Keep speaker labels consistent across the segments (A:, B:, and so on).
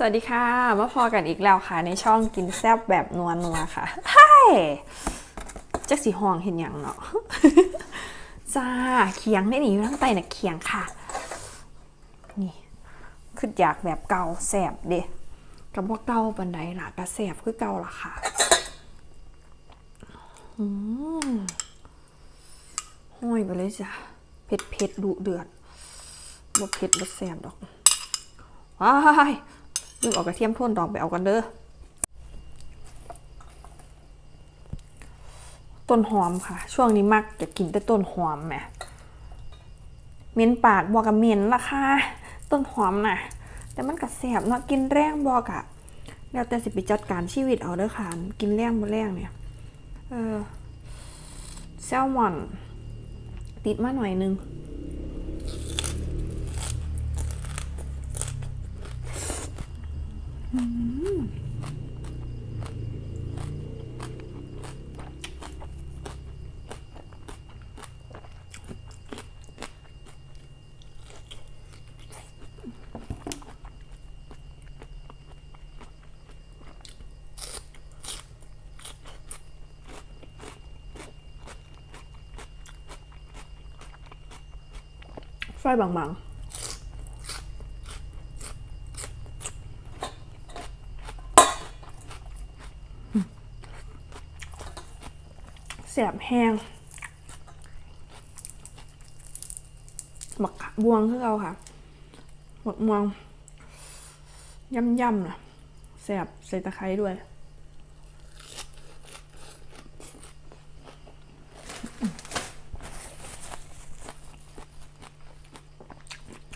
A: สวัสดีค่ะ มาพอกันอีกแล้วค่ะ ในช่องกินแซบแบบนัวนัวค่ะไฮ้จักสีห้องเห็นอย่างเนาะจ้าเคียงได้หนีอยู่ทั้งไตน่ะเคียงค่ะ นี่คืออยากแบบเก่าแสบเด้กับว่าเก่าปันไดล่ะกระแสบคือเก่าล่ะค่ะอืมห้อยไปเลยจ้ะเผ็ดเผ็ดดุเดือดบ่เผ็ดบ่แสบดอกว้าย ลืมเอากระเทียมท่นดองไปเอากันเด้อต้นหอมค่ะ ช่วงนี้มักจะกินแต่ต้นหอมแหมเมนปากบอกกับเมนละค่ะต้นหอมน่ะ แต่มันก็แสบเนาะกินแรงบอกอะแล้วแต่สิไปจัดการชีวิตเอาเด้อค่ะ กินแรงบ่แรงเนี่ยเออแซลมอน ติดมาหน่อยนึง ไฟบางๆ แห้งหมักบวงคือเราค่ะหมักบวงย่ำๆนะแสบใส่ตะไคร้ด้วย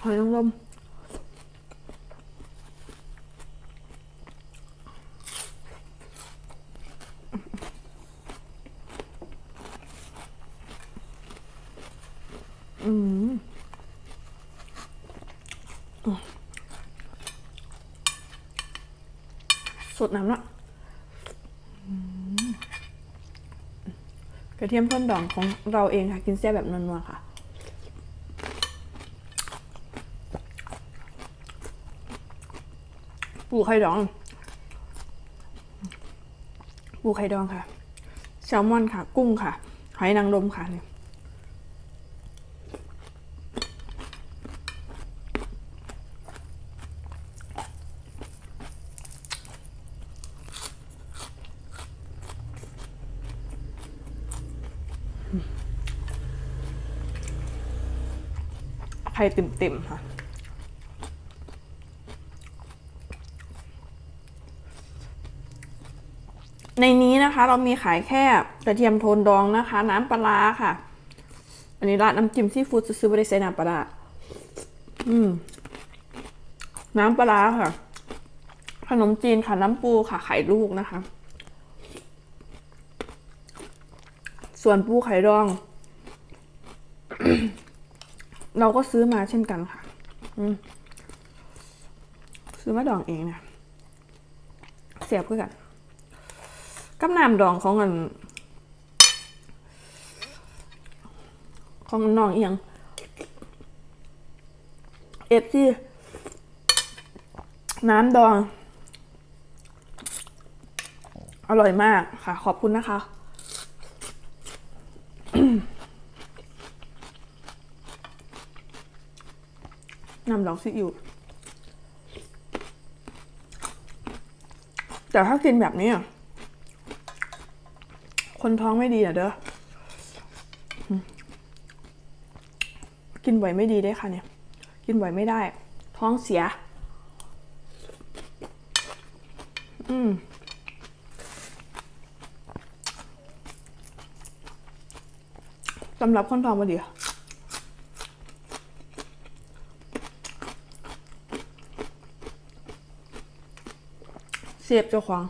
A: หอยนางรม อืมสดน้ำละกระเทียมพ่นดองของเราเองค่ะ กินแซ่แบบนัวๆค่ะปูไข่ดองปูไข่ดองค่ะ แซลมอนค่ะ กุ้งค่ะ หอยนางรมค่ะเนี่ย ไข่เต็มๆค่ะในนี้นะคะเรามีขายแค่กระเทียมโทนดองนะคะ น้ำปลาค่ะ อันนี้รานน้ำจิ้มซีฟู้ดซื้อๆไม่ได้ใส่น้ำปลาร้าอืม น้ำปลาร้าค่ะ ขนมจีนค่ะน้ำปูค่ะไข่ลูกนะคะ ส่วนปูไข่ดอง เราก็ซื้อมาเช่นกันค่ะ อืมซื้อมาดองเองนะเสียบเพื่อกันกับน้ำดองของอัน ของน้องเอียงเอฟซีน้ำดอง อร่อยมากค่ะ ขอบคุณนะคะ น้ำดองซีอิ๊วแต่ถ้ากินแบบนี้คนท้องไม่ดีอะเด้อ กินบ่อยไม่ดีได้ค่ะเนี่ย กินบ่อยไม่ได้ ท้องเสีย อืมสำหรับคนท้องมาดี สียบเจ้าของ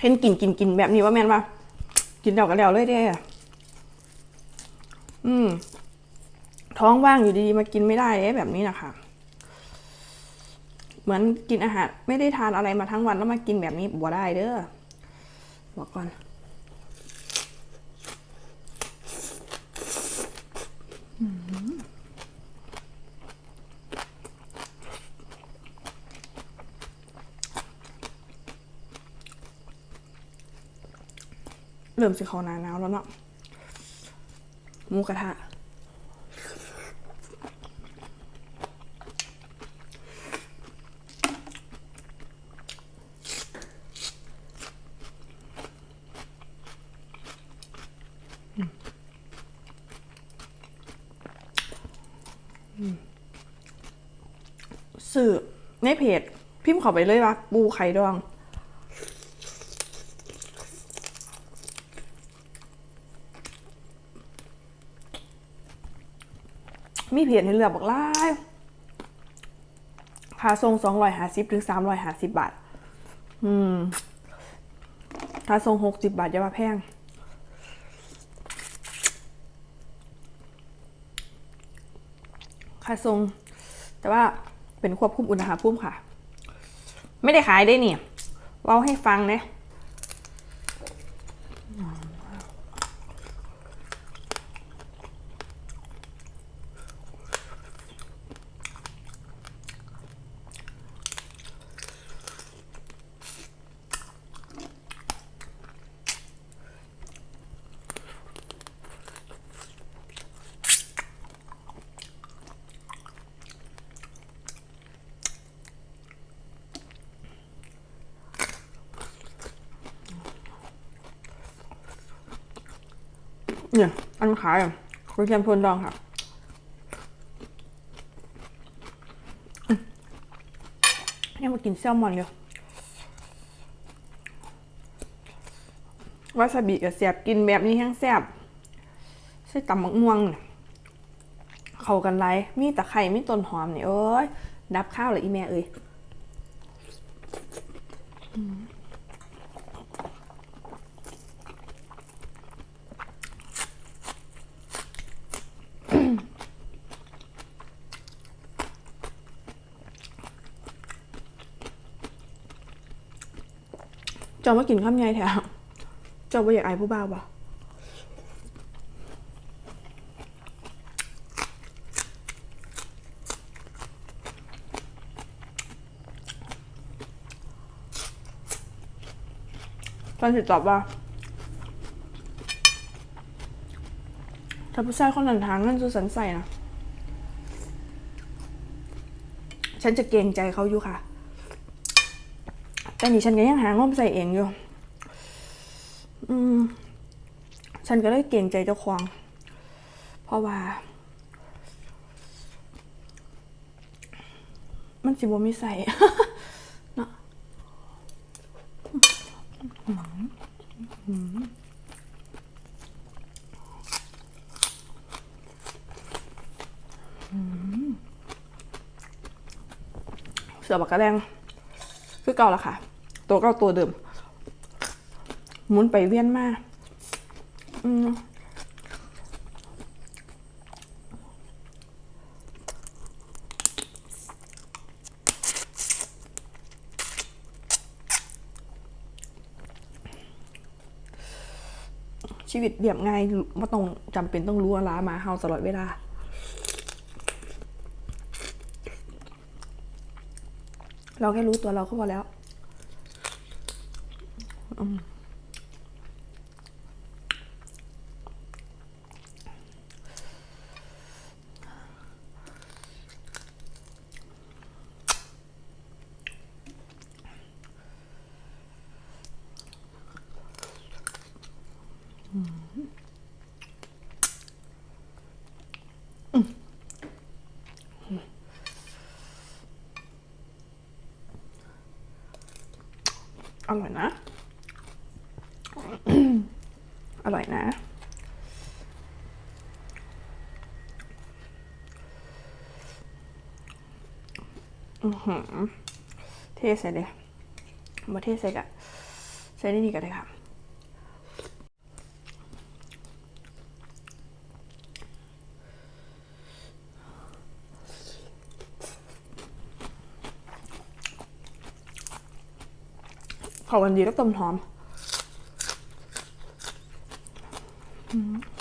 A: เห็นกินกินกินแบบนี้ว่าแม่นปะกินเดากันแล้วเลยเด้อืม ท้องว่างอยู่ดีๆมากินไม่ได้เอ๊ะแบบนี้นะคะเหมือนกินอาหาร ไม่ได้ทานอะไรมาทั้งวันแล้วมากินแบบนี้บ่ได้เด้อบอกก่อน เริ่มสิเขาหนาหนาวแล้วเนาะหมูกระทะสื่อในเพจ พิมพ์เข้าไปเลยว่าปูไข่ดอง มีเพจให้เลือกบอกหลายค่าทรงสองร้อยห้าสิบถึงสามร้อยห้าสิบบาท อืมค่าทรงหกสิบบาทจะมาแพงค่าทรง แต่ว่าเป็นควบคุมอุณหภูมิค่ะ ไม่ได้ขายได้เนี่ยเว้าให้ฟังนะ เนี่ยอันขายอะกระเทียมโทนดองค่ะอืมยังมากินแซลมอนอยู่วาซาบิกับแสบกินแบบนี้แห้งแสบใส่ตำมักม่วงเนี่ยเข้ากันไรมีตะไคร่มีต้นหอมเนี่ยเอ้ยดับข้าวเลยอีแม่เอ้ยเจ้ามากินข้ามไงแถวเจ้าบ่อยากไอผู้บ่าวปะตอนสิตอบว่าถ้าผู้ชายคนนั้นทางเงินจะสันใส่นะ ฉันจะเกรงใจเขาอยู่ค่ะ แต่นี่ฉันก็ยังหางบใส่เองอยู่ อืม ฉันก็เลยเก่งใจเจ้าของเพราะว่า มันสิบ่มีใส่เนาะเสือบักกระแดง คือเก่าละค่ะ ตัวเก่าตัวเดิมหมุนไปเวียนมาอืมชีวิตเรียบง่ายว่าต้องจำเป็นต้องรู้ว่าล้ามาเฮาตลอดเวลา เราแค่รู้ตัวเราก็พอแล้วอร่อยนะ อร่อยนะ อือหือเทใส่เลยมาเทใส่กะใส่ได้นี่ก็ได้ค่ะขอกันดีแล้วต้มหอม อ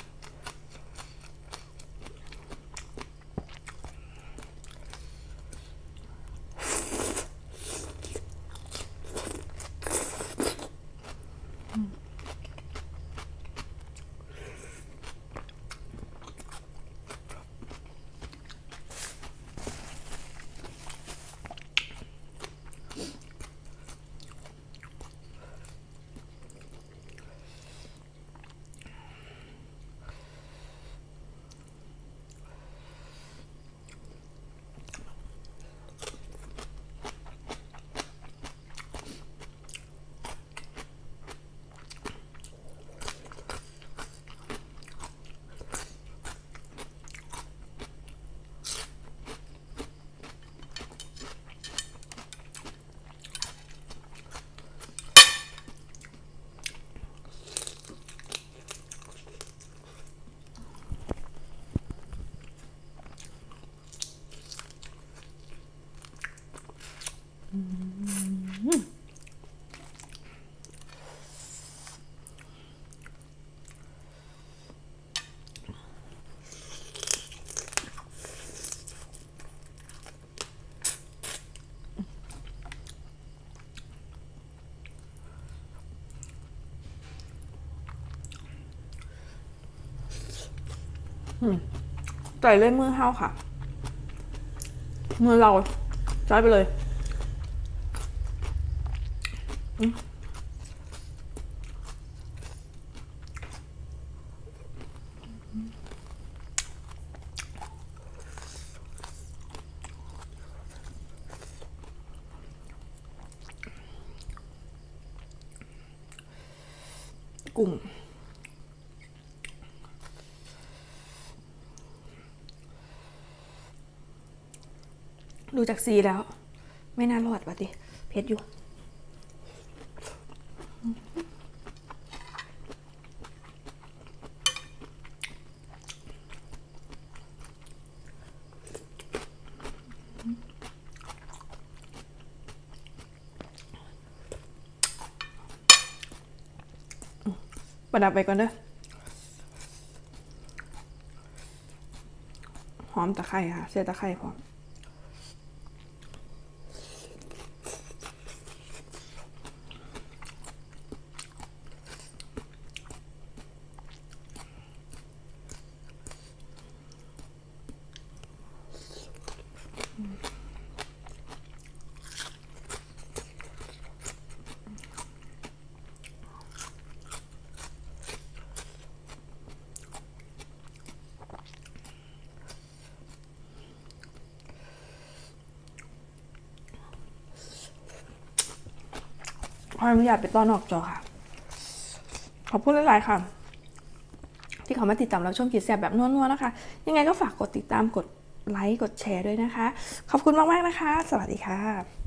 A: ใส่เลยมือเฮาค่ะ มือเราใช้ไปเลยกุ้ง ดูจากสีแล้ว ไม่น่ารอดว่ะดิเพชรอยู่ ประดับไปก่อนเด้อหอมตะไคร้ค่ะเสียตะไคร้พร้อม ออนุญาตไปต้อนออกจอค่ะ ขอบคุณหลายๆค่ะ ที่เขามาติดตามเราชมกีดแสบแบบนัวๆนะคะ ยังไงก็ฝากกดติดตามกดไลค์กดแชร์ด้วยนะคะ ขอบคุณมากๆนะคะ สวัสดีค่ะ